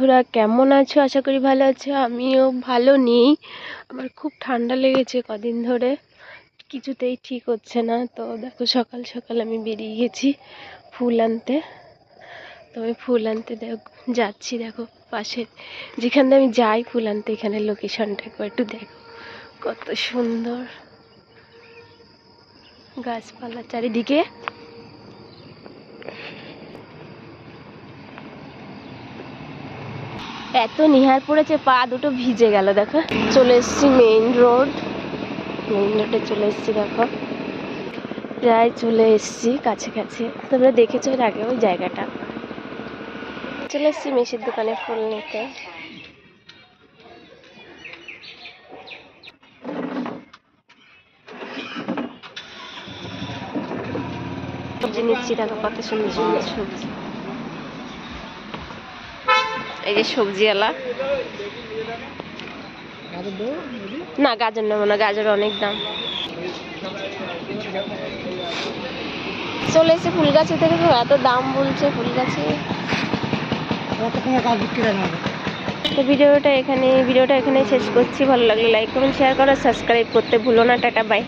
বন্ধুরা, কেমন আছো? আশা করি ভালো আছো। আমিও ভালো নেই। আমার খুব ঠান্ডা লেগেছে কদিন ধরে। কিছুতেই ঠিক হচ্ছে না। তো দেখো, সকাল সকাল আমি বেরিয়ে গেছি ফুল আনতে। তো আমি ফুল আনতে দেখ, যাচ্ছি দেখো পাশে। যেখান আমি যাই ফুল আনতে, এখানে লোকেশনটা একটু দেখো। কত সুন্দর। গাছপালা চারিদিকে। এত নিহার পড়েছে, পা দুটো ভিজে গেল, দেখো। চলে এসেছি মেইন রোড মেইন রোডে চলে এসেছি, দেখো। প্রায় চলে এসেছি কাছে কাছে তোমরা দেখেছ এর আগে ওই জায়গাটা। চলে এসেছি মেশির দোকানে ফুল নিতে। নিচ্ছি, দেখো কত সুন্দর সুন্দর সবজি। এই যে সবজিওয়ালা না, গাজর নেব না, গাজর অনেক দাম। চলে এসে ফুল গাছে থেকে তো এত দাম বলছে ফুল গাছে তো ভিডিওটা এখানে ভিডিওটা এখানে শেষ করছি। ভালো লাগলে লাইক কমেন্ট শেয়ার করো সাবস্ক্রাইব করতে ভুলো না, টাটা বাই